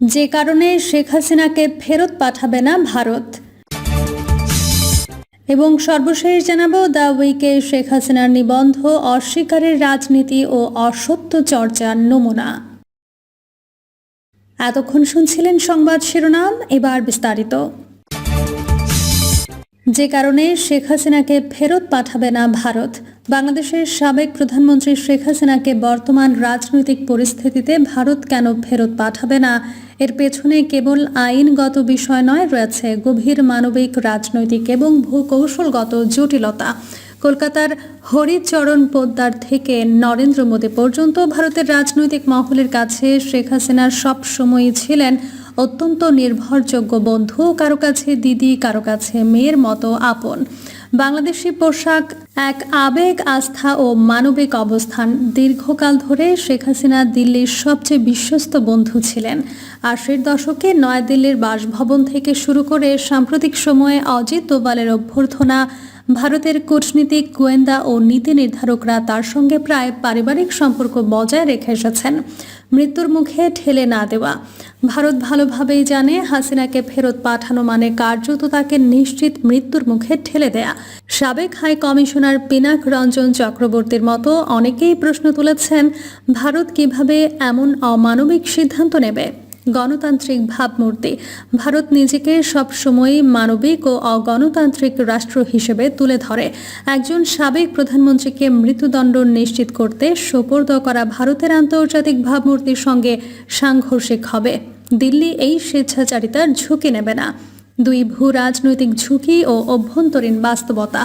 যে কারণে শেখ হাসিনাকে ফেরত পাঠাবে না ভারত। এবং সর্বশেষ জানাব, দ্য উইকে শেখ হাসিনার নিবন্ধ, অস্বীকারের রাজনীতি ও অসত্য চর্চার নমুনা। এতক্ষণ শুনছিলেন সংবাদ শিরোনাম, এবার বিস্তারিত। যে কারণে শেখ হাসিনাকে ফেরত পাঠাবে না ভারত, বাংলাদেশের সাবেক প্রধানমন্ত্রী শেখ হাসিনাকে বর্তমান রাজনৈতিক পরিস্থিতিতে ভারত কেন ফেরত পাঠাবে না? এর পেছনে কেবল আইনগত বিষয় নয়, রয়েছে গভীর মানবিক, রাজনৈতিক এবং ভূকৌশলগত জটিলতা। কলকাতার হরিচরণ পোদ্দার থেকে নরেন্দ্র মোদী পর্যন্ত ভারতের রাজনৈতিক মহলের কাছে শেখ হাসিনার সব সময়ই ছিলেন অত্যন্ত নির্ভরযোগ্য বন্ধু, কারও কাছে দিদি, কারও কাছে মেয়ের মতো আপন। বাংলাদেশি পোশাক, এক আবেগ, আস্থা ও মানবিক অবস্থান। দীর্ঘকাল ধরে শেখ হাসিনা দিল্লির সবচেয়ে বিশ্বস্ত বন্ধু ছিলেন। আশির দশকে নয়াদিল্লির বাসভবন থেকে শুরু করে সাম্প্রতিক সময়ে অজিত দোভালের অভ্যর্থনা, ভারতের কূটনীতিক গোয়েন্দা ও নীতি নির্ধারকরা তার সঙ্গে প্রায় পারিবারিক সম্পর্ক বজায় রেখে এসেছেন। মৃত্যুর মুখে ঠেলে না দেওয়া। ভারত ভালোভাবেই জানে হাসিনাকে ফেরত পাঠানো মানে কার্যত তাকে নিশ্চিত মৃত্যুর মুখে ঠেলে দেয়া। সাবেক হাই কমিশনার পিনাক রঞ্জন চক্রবর্তীর মতো অনেকেই প্রশ্ন তুলেছেন, ভারত কীভাবে এমন অমানবিক সিদ্ধান্ত নেবে? গণতান্ত্রিক ভাবমূর্তি। ভারত নিজেকে সবসময়ই মানবিক ও অগণতান্ত্রিক রাষ্ট্র হিসেবে তুলে ধরে। একজন সাবেক প্রধানমন্ত্রীকে মৃত্যুদণ্ড নিশ্চিত করতে সোপর্দ করা ভারতের আন্তর্জাতিক ভাবমূর্তির সঙ্গে সাংঘর্ষিক হবে। দিল্লি এই স্বেচ্ছাচারিতার ঝুঁকি নেবে না। দুই ভূ রাজনৈতিক ঝুঁকি ও অভ্যন্তরীণ বাস্তবতা।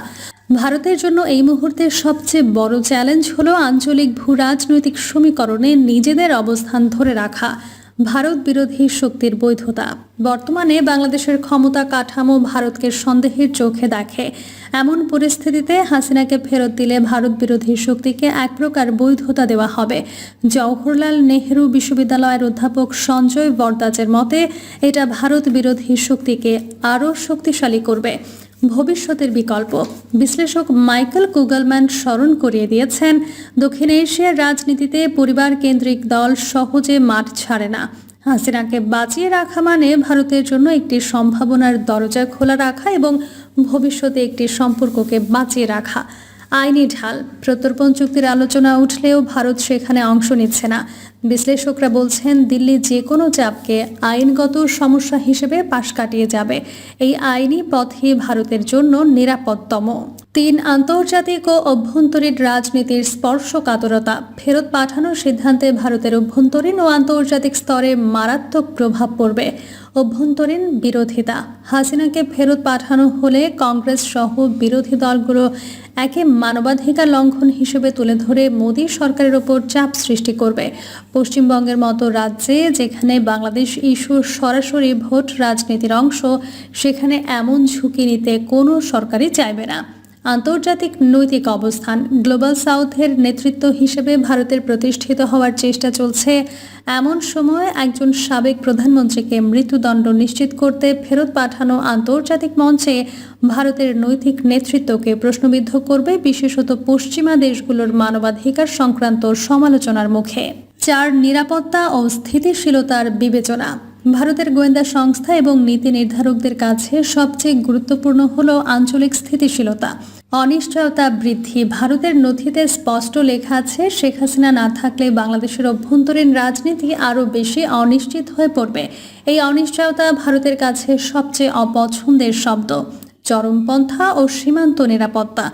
ভারতের জন্য এই মুহূর্তে সবচেয়ে বড় চ্যালেঞ্জ হলো আঞ্চলিক ভূ রাজনৈতিক সমীকরণে নিজেদের অবস্থান ধরে রাখা। ভারত বিরোধী শক্তির বৈধতা। বর্তমানে বাংলাদেশের ক্ষমতা কাঠামো ভারতকে সন্দেহের চোখে দেখে। এমন পরিস্থিতিতে হাসিনাকে ফেরত দিলে ভারত বিরোধী শক্তিকে এক প্রকার বৈধতা দেওয়া হবে। জওহরলাল নেহেরু বিশ্ববিদ্যালয়ের অধ্যাপক সঞ্জয় বরদাজের মতে, এটা ভারত বিরোধী শক্তিকে আরও শক্তিশালী করবে। ভবিষ্যতের বিকল্প। বিশ্লেষক মাইকেল কুগলম্যান স্মরণ করিয়ে দিয়েছেন, দক্ষিণ এশিয়ার রাজনীতিতে পরিবার কেন্দ্রিক দল সহজে মাঠ ছাড়ে না। হাসিনাকে বাঁচিয়ে রাখা মানে ভারতের জন্য একটি সম্ভাবনার দরজা খোলা রাখা এবং ভবিষ্যতে একটি সম্পর্ককে বাঁচিয়ে রাখা। আইনি ঢাল, প্রত্যর্পণ চুক্তির আলোচনা উঠলেও ভারত সেখানে অংশ নিচ্ছে না। বিশ্লেষকরা বলছেন, দিল্লি যে কোনো চাপকে আইনগত সমস্যা হিসেবে পাশ কাটিয়ে যাবে। এই আইনি পথই ভারতের জন্য নিরাপদতম তিন আন্তর্জাতিক ও অভ্যন্তরীণ রাজনীতির স্পর্শকাতরতা ফেরত পাঠানোর সিদ্ধান্তে ভারতের অভ্যন্তরীণ ও আন্তর্জাতিক স্তরে মারাত্মক প্রভাব পড়বে। অভ্যন্তরীণ বিরোধিতা, হাসিনাকে ফেরত পাঠানো হলে কংগ্রেস সহ বিরোধী দলগুলো একে মানবাধিকার লঙ্ঘন হিসেবে তুলে ধরে মোদী সরকারের ওপর চাপ সৃষ্টি করবে। পশ্চিমবঙ্গের মতো রাজ্যে যেখানে বাংলাদেশ ইস্যু সরাসরি ভোট রাজনীতির অংশ, সেখানে এমন ঝুঁকি নিতে কোনো সরকারই চাইবে না। আন্তর্জাতিক নৈতিক অবস্থান, গ্লোবাল সাউথের নেতৃত্ব হিসেবে ভারতের প্রতিষ্ঠিত হওয়ার চেষ্টা চলছে। এমন সময় একজন সাবেক প্রধানমন্ত্রীকে মৃত্যুদণ্ড নিশ্চিত করতে ফেরত পাঠানো আন্তর্জাতিক মঞ্চে ভারতের নৈতিক নেতৃত্বকে প্রশ্নবিদ্ধ করবে বিশেষত পশ্চিমা দেশগুলোর মানবাধিকার সংক্রান্ত সমালোচনার মুখে। চার নিরাপত্তা ও স্থিতিশীলতার বিবেচনা। ভারতের গোয়েন্দা সংস্থা এবং নীতি নির্ধারকদের কাছে সবচেয়ে গুরুত্বপূর্ণ হল আঞ্চলিক স্থিতিশীলতা। অনিশ্চয়তা বৃদ্ধি। ভারতের নথিতে স্পষ্ট লেখা আছে, শেখ হাসিনা না থাকলে বাংলাদেশের অভ্যন্তরীণ রাজনীতি আরও বেশি অনিশ্চিত হয়ে পড়বে। এই অনিশ্চয়তা ভারতের কাছে সবচেয়ে অপছন্দের শব্দ। চরমপন্থা ও সীমান্ত নিরাপত্তা।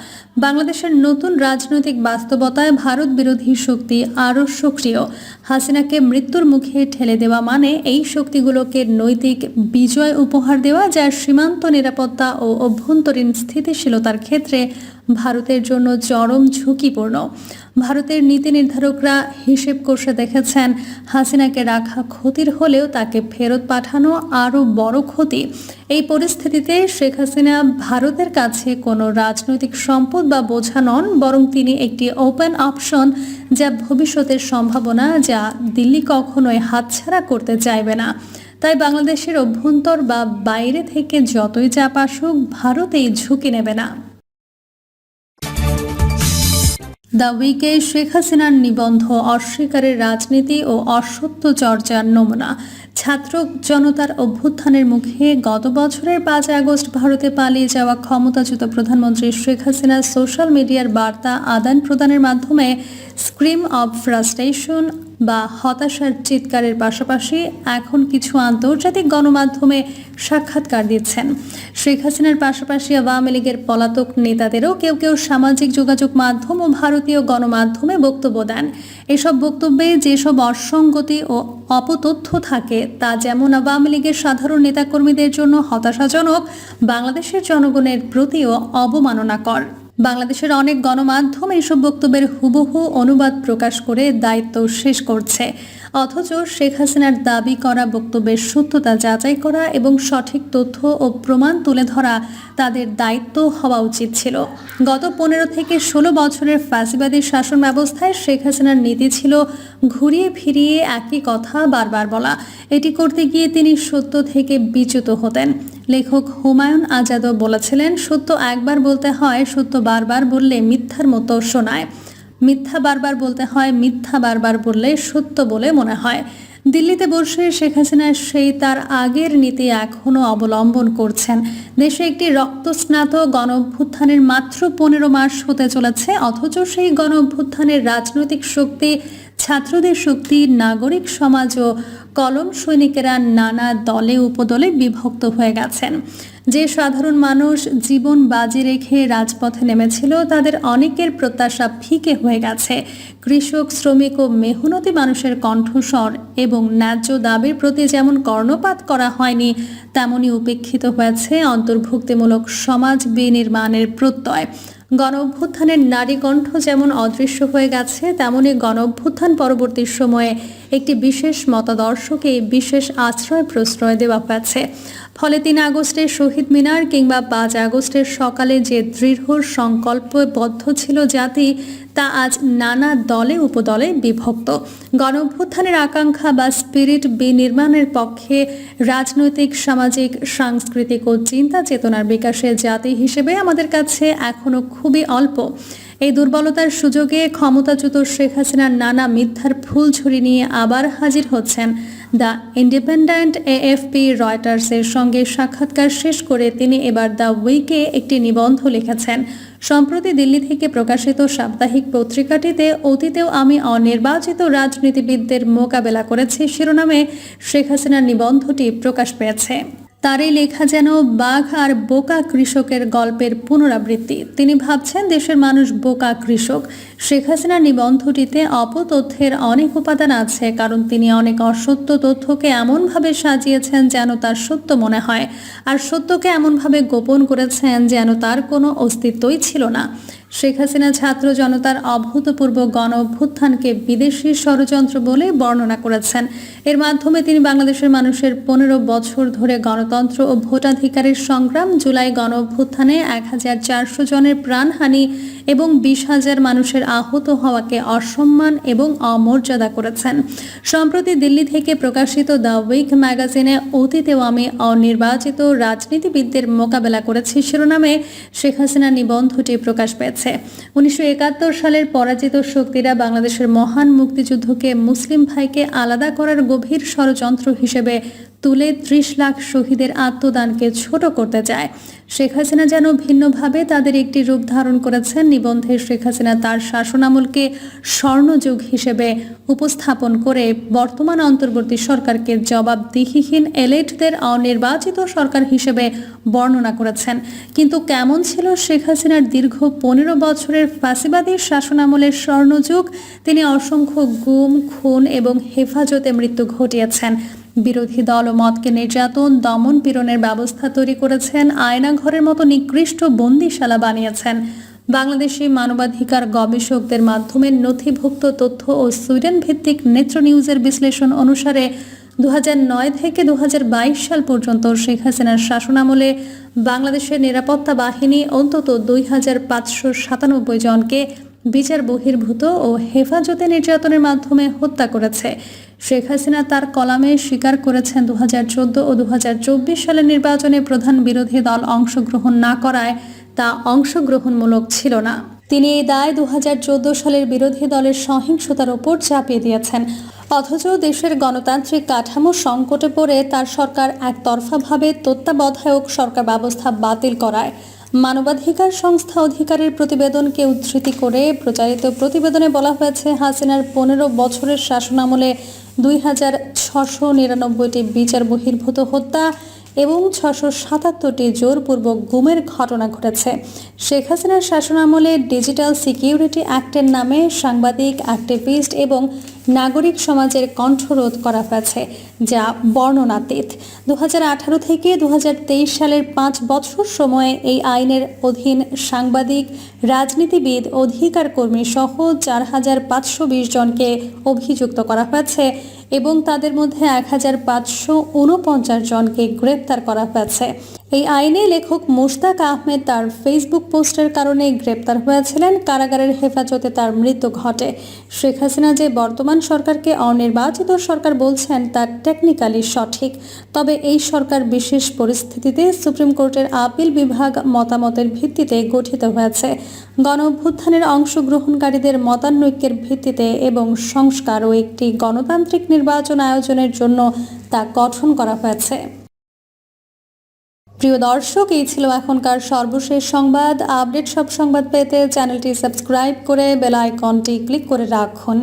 বাংলাদেশের নতুন রাজনৈতিক বাস্তবতায় ভারত বিরোধী শক্তি আরও সক্রিয়। হাসিনাকে মৃত্যুর মুখে ঠেলে দেওয়া মানে এই শক্তিগুলোকে নৈতিক বিজয় উপহার দেওয়া, যা সীমান্ত নিরাপত্তা ও অভ্যন্তরীণ স্থিতিশীলতার ক্ষেত্রে ভারতের জন্য চরম ঝুঁকিপূর্ণ। ভারতের নীতি নির্ধারকরা হিসেব কষে দেখেছেন, হাসিনাকে রাখা ক্ষতির হলেও তাকে ফেরত পাঠানো আরও বড় ক্ষতি। এই পরিস্থিতিতে শেখ হাসিনা ভারতের কাছে কোনো রাজনৈতিক সম্পদ বা বোঝা নন, বরং তিনি একটি ওপেন অপশন যা ভবিষ্যতের সম্ভাবনা যা দিল্লি কখনোই হাতছাড়া করতে চাইবে না। তাই বাংলাদেশের অভ্যন্তর বা বাইরে থেকে যতই চাপ আসুক, ভারত এই ঝুঁকি নেবে না। দ্য উইকে শেখ হাসিনার নিবন্ধ অস্বীকারের রাজনীতি ও অসত্য চর্চার নমুনা। ছাত্র জনতার অভ্যুত্থানের মুখে গত বছরের পাঁচ আগস্ট ভারতে পালিয়ে যাওয়া ক্ষমতাচ্যুত প্রধানমন্ত্রী শেখ হাসিনা সোশ্যাল মিডিয়ার বার্তা আদান প্রদানের মাধ্যমে স্ক্রিম অব ফ্রাস্ট্রেশন বা হতাশার চিৎকারের পাশাপাশি এখন কিছু আন্তর্জাতিক গণমাধ্যমে সাক্ষাৎকার দিচ্ছেন। শেখ হাসিনার পাশাপাশি আওয়ামী লীগের পলাতক নেতাদেরও কেউ কেউ সামাজিক যোগাযোগ মাধ্যম ও ভারতীয় গণমাধ্যমে বক্তব্য দেন। এসব বক্তব্যে যেসব অসঙ্গতি ও অপতথ্য থাকে, তা যেমন আওয়ামী লীগের সাধারণ নেতাকর্মীদের জন্য হতাশাজনক, বাংলাদেশের জনগণের প্রতিও অবমাননাকর। বাংলাদেশের অনেক গণমাধ্যম এসব বক্তব্যের হুবহু অনুবাদ প্রকাশ করে দায়িত্ব শেষ করছে। অথচ শেখ হাসিনার দাবি করা বক্তব্যের সত্যতা যাচাই করা এবং সঠিক তথ্য ও প্রমাণ তুলে ধরা তাদের দায়িত্ব হওয়া উচিত ছিল। গত পনেরো থেকে ষোলো বছরের ফাঁসিবাদী শাসন ব্যবস্থায় শেখ হাসিনার নীতি ছিল ঘুরিয়ে ফিরিয়ে একই কথা বারবার বলা। এটি করতে গিয়ে তিনি সত্য থেকে বিচ্যুত হতেন। লেখক হুমায়ুন আজাদও বলেছিলেন, সত্য একবার বলতে হয়, সত্য বারবার বললে মিথ্যার মতো শোনায়। মিথ্যা বারবার বলতে হয়, মিথ্যা বারবার বললে সত্য বলে মনে হয়। দিল্লিতে বসে শেখ হাসিনা সেই তার আগের নীতি এখনও অবলম্বন করছেন। দেশে একটি রক্তস্নাত গণ অভ্যুত্থানের মাত্র পনেরো মাস হতে চলেছে, অথচ সেই গণ অভ্যুত্থানের রাজনৈতিক শক্তি ছাত্রদের শক্তি, নাগরিক সমাজ ও কলম সৈনিকেরা নানা দলে উপদলে বিভক্ত হয়ে গেছেন। যে সাধারণ মানুষ জীবন বাজি রেখে রাজপথে নেমেছিল, তাদের অনেকের প্রত্যাশা ফিকে হয়ে গেছে। কৃষক, শ্রমিক ও মেহনতি মানুষের কণ্ঠস্বর এবং ন্যায্য দাবির প্রতি যেমন কর্ণপাত করা হয়নি তেমনি উপেক্ষিত হয়েছে অন্তর্ভুক্তিমূলক সমাজ বিনির্মাণের প্রত্যয়। গণ অভ্যুত্থানের নারী কণ্ঠ যেমন অদৃশ্য হয়ে গেছে, তেমনি গণ অভ্যুত্থান পরবর্তী সময়ে একটি বিশেষ মতাদর্শকে বিশেষ আশ্রয় প্রশ্রয় দেওয়া হয়েছে। ফলে তিন আগস্টের শহীদ মিনার কিংবা পাঁচ আগস্টের সকালে যে দৃঢ় সংকল্পবদ্ধ ছিল জাতি, তা আজ নানা দলে উপদলে বিভক্ত। গণ অভ্যুত্থানের আকাঙ্ক্ষা বা স্পিরিট বিনির্মাণের পক্ষে রাজনৈতিক, সামাজিক, সাংস্কৃতিক ও চিন্তা চেতনার বিকাশে জাতি হিসেবে আমাদের কাছে এখনও খুবই অল্প। এই দুর্বলতার সুযোগে ক্ষমতাচ্যুত শেখ হাসিনার নানা মিথ্যার ফুলঝুরি নিয়ে আবার হাজির হচ্ছেন দ্য ইন্ডিপেন্ডেন্ট এএফপি রয়টার্সের সঙ্গে সাক্ষাৎকার শেষ করে তিনি এবার দ্য উইকে একটি নিবন্ধ লিখেছেন। সম্প্রতি দিল্লি থেকে প্রকাশিত সাপ্তাহিক পত্রিকাটিতে অতীতেও আমি অনির্বাচিত রাজনীতিবিদদের মোকাবেলা করেছি, শিরোনামে শেখ হাসিনার নিবন্ধটি প্রকাশ পেয়েছে। তার এই লেখা যেন বাঘ আর বোকা কৃষকের গল্পের পুনরাবৃত্তি। তিনি ভাবছেন দেশের মানুষ বোকা কৃষক। শেখ হাসিনার নিবন্ধটিতে অপতথ্যের অনেক উপাদান আছে, কারণ তিনি অনেক অসত্য তথ্যকে এমনভাবে সাজিয়েছেন যেন তার সত্য মনে হয়, আর সত্যকে এমনভাবে গোপন করেছেন যেন তার কোনো অস্তিত্বই ছিল না। শেখ হাসিনা ছাত্র জনতার অভূতপূর্ব গণ অভ্যুত্থানকে বিদেশি ষড়যন্ত্র বলে বর্ণনা করেছেন। এর মাধ্যমে তিনি বাংলাদেশের মানুষের পনেরো বছর ধরে গণতন্ত্র ও ভোটাধিকারের সংগ্রাম, জুলাই গণ অভ্যুত্থানে এক হাজার চারশো জনের প্রাণহানি এবং বিশ হাজার মানুষের আহত হওয়াকে অসম্মান এবং অমর্যাদা করেছেন। সম্প্রতি দিল্লি থেকে প্রকাশিত দ্য উইক ম্যাগাজিনে অতীতেও আমি অনির্বাচিত রাজনীতিবিদদের মোকাবেলা করেছি শিরোনামে শেখ হাসিনা নিবন্ধটি প্রকাশ পেয়েছে। উনিশশো একাত্তর সালের পরাজিত শক্তিরা বাংলাদেশের মহান মুক্তিযুদ্ধকে মুসলিম ভাইকে আলাদা করার গভীর ষড়যন্ত্র হিসেবে তুলে ত্রিশ লাখ শহীদের আত্মদানকে ছোট করতে চায়। শেখ হাসিনা যেন ভিন্নভাবে তাদের একটি রূপ ধারণ করেছেন, নিবন্ধে শেখ হাসিনা তার শাসনামলকে স্বর্ণযুগ হিসেবে উপস্থাপন করে বর্তমান অন্তর্বর্তী সরকারকে জবাবদিহিহীন এলেটদের অনির্বাচিত সরকার হিসেবে বর্ণনা করেছেন। কিন্তু কেমন ছিল শেখ হাসিনার দীর্ঘ পনেরো বছরের ফাঁসিবাদী শাসনামলের স্বর্ণযুগ? তিনি অসংখ্য গুম, খুন এবং হেফাজতে মৃত্যু ঘটিয়েছেন। বিরোধী দল ও মতকে নির্যাতন, দমন পীড়নের ব্যবস্থা তৈরি করেছেন, আয়নাঘরের মতো নিকৃষ্ট বন্দিশালা বানিয়েছেন। বাংলাদেশি মানবাধিকার গবেষকদের মাধ্যমে নথিভুক্ত তথ্য ও সুইডেন ভিত্তিক নেত্র নিউজের বিশ্লেষণ অনুসারে দু হাজার নয় থেকে দু হাজার বাইশ সাল পর্যন্ত শেখ হাসিনার শাসনামলে বাংলাদেশের নিরাপত্তা বাহিনী অন্তত দুই হাজার পাঁচশো সাতানব্বই জনকে বিচার বহির্ভূত ও হেফাজতে নির্যাতনের মাধ্যমে হত্যা করেছে। শেখ হাসিনা তার কলামে স্বীকার করেছেন দু হাজার চোদ্দ ও দু হাজার চব্বিশ সালের নির্বাচনে প্রধান বিরোধী দল অংশগ্রহণ না করায় তা অংশগ্রহণমূলক ছিল না। তিনি এই দায় দুহাজার চোদ্দ সালের বিরোধী দলের সহিংসতার ওপর চাপিয়ে দিয়েছেন। অথচ দেশের গণতান্ত্রিক কাঠামো সংকটে পড়ে তার সরকার একতরফাভাবে তত্ত্বাবধায়ক সরকার ব্যবস্থা বাতিল করায়। মানবাধিকার সংস্থা অধিকারের প্রতিবেদনকে উদ্ধৃতি করে প্রচারিত প্রতিবেদনে বলা হয়েছে, হাসিনার পনেরো বছরের শাসনামলে দুই হাজার ছশো নিরানব্বইটি বিচার বহির্ভূত হত্যা এবং ছশো সাতাত্তরটি জোরপূর্বক গুমের ঘটনা ঘটেছে। শেখ হাসিনার শাসনামলে ডিজিটাল সিকিউরিটি অ্যাক্টের নামে সাংবাদিক অ্যাক্টিভিস্ট এবং নাগরিক সমাজের কণ্ঠরোধ করা হয়েছে, যা বর্ণনাতীত। দু হাজার আঠারো থেকে দু হাজার তেইশ সালের পাঁচ বছর সময়ে এই আইনের অধীন সাংবাদিক, রাজনীতিবিদ অধিকার কর্মী সহ চার হাজার পাঁচশো বিশ জনকে অভিযুক্ত করা হয়েছে। এবং তাদের মধ্যে এক হাজার পাঁচশো উনপঞ্চাশ জনকে গ্রেপ্তার করা হয়েছে। এই আইনে লেখক মুশতাক আহমেদ তার ফেসবুক পোস্টের কারণে গ্রেপ্তার হয়েছিলেন। কারাগারের হেফাজতে তার মৃত্যু ঘটে। শেখ হাসিনা যে বর্তমান সরকারকে অনির্বাচিত সরকার বলছেন, তা টেকনিক্যালি সঠিক। তবে এই সরকার বিশেষ পরিস্থিতিতে সুপ্রিম কোর্টের আপিল বিভাগ মতামতের ভিত্তিতে গঠিত হয়েছে। গণ অভ্যুত্থানের অংশগ্রহণকারীদের মতানৈক্যের ভিত্তিতে এবং সংস্কার ও একটি গণতান্ত্রিক নির্বাচন আয়োজনের জন্য তা গঠন করা হয়েছে। প্রিয় দর্শক, এই ছিল এখনকার সর্বশেষ সংবাদ। আপডেট সব সংবাদ পেতে চ্যানেলটি সাবস্ক্রাইব করে বেল আইকনটি ক্লিক করে রাখুন।